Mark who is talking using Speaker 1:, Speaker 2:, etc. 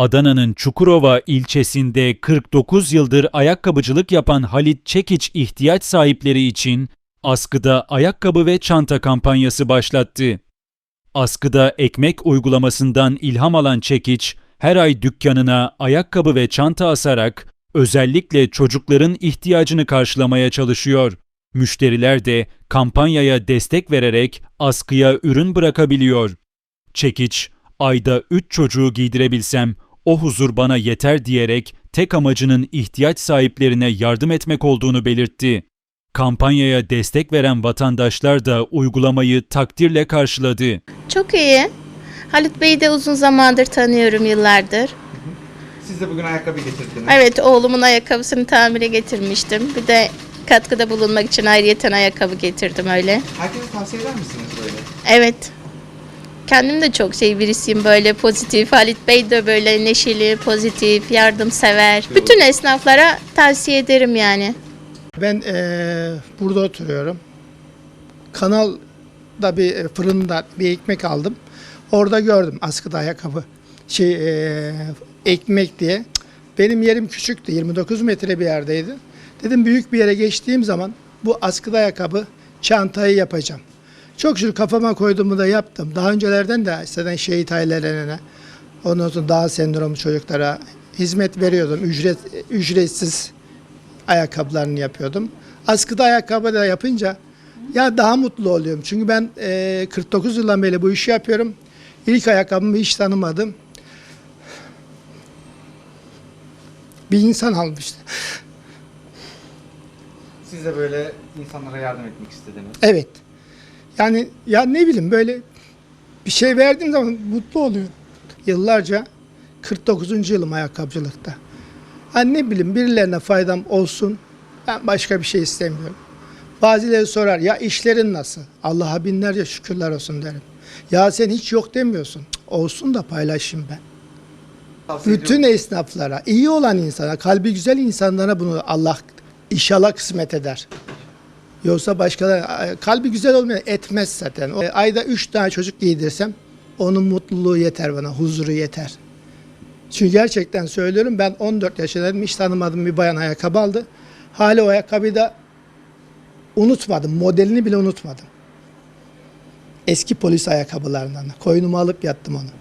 Speaker 1: Adana'nın Çukurova ilçesinde 49 yıldır ayakkabıcılık yapan Halit Çekiç ihtiyaç sahipleri için askıda ayakkabı ve çanta kampanyası başlattı. Askıda ekmek uygulamasından ilham alan Çekiç, her ay dükkanına ayakkabı ve çanta asarak özellikle çocukların ihtiyacını karşılamaya çalışıyor. Müşteriler de kampanyaya destek vererek askıya ürün bırakabiliyor. Çekiç, ayda 3 çocuğu giydirebilsem o huzur bana yeter diyerek tek amacının ihtiyaç sahiplerine yardım etmek olduğunu belirtti. Kampanyaya destek veren vatandaşlar da uygulamayı takdirle karşıladı.
Speaker 2: Çok iyi. Halit Bey'i de uzun zamandır tanıyorum yıllardır.
Speaker 3: Siz de bugün ayakkabı getirdiniz.
Speaker 2: Evet oğlumun ayakkabısını tamire getirmiştim. Bir de katkıda bulunmak için ayrıyeten ayakkabı getirdim öyle.
Speaker 3: Herkese tavsiye eder misiniz böyle?
Speaker 2: Evet. Kendim de çok şey birisiyim böyle pozitif. Halit Bey de böyle neşeli, pozitif, yardımsever. Bütün esnaflara tavsiye ederim yani.
Speaker 4: Ben eee, burada oturuyorum. Kanalda bir e, fırında bir ekmek aldım. Orada gördüm askıda ayakkabı. Şey eee, ekmek diye. Benim yerim küçüktü. 29 metre bir yerdeydi. Dedim büyük bir yere geçtiğim zaman bu askıda ayakkabı çantayı yapacağım. Çok şükür kafama koyduğumu da yaptım. Daha öncelerden de zaten şehit ailelerine, ondan sonra Down sendromu çocuklara hizmet veriyordum. Ücret, ücretsiz ayakkabılarını yapıyordum. Askıda ayakkabı da yapınca ya daha mutlu oluyorum. Çünkü ben e, 49 yıldan beri bu işi yapıyorum. İlk ayakkabımı hiç tanımadım. Bir insan almıştı.
Speaker 3: Siz de böyle insanlara yardım etmek istediniz.
Speaker 4: Evet. Yani ya ne bileyim böyle bir şey verdiğim zaman mutlu oluyorum. Yıllarca 49. yılım ayakkabıcılıkta. Hani ne bileyim birilerine faydam olsun. Ben başka bir şey istemiyorum. Bazıları sorar ya işlerin nasıl? Allah'a binlerce şükürler olsun derim. Ya sen hiç yok demiyorsun. Olsun da paylaşayım ben.
Speaker 3: Tavsiye
Speaker 4: Bütün
Speaker 3: ediyorum.
Speaker 4: esnaflara, iyi olan insana, kalbi güzel insanlara bunu Allah inşallah kısmet eder. Yoksa başkaları kalbi güzel olmayan etmez zaten. O, ayda üç tane çocuk giydirsem onun mutluluğu yeter bana, huzuru yeter. Çünkü gerçekten söylüyorum ben 14 yaşındaydım hiç tanımadığım bir bayan ayakkabı aldı. Hala o ayakkabıyı da unutmadım. Modelini bile unutmadım. Eski polis ayakkabılarından. Koynumu alıp yattım onu.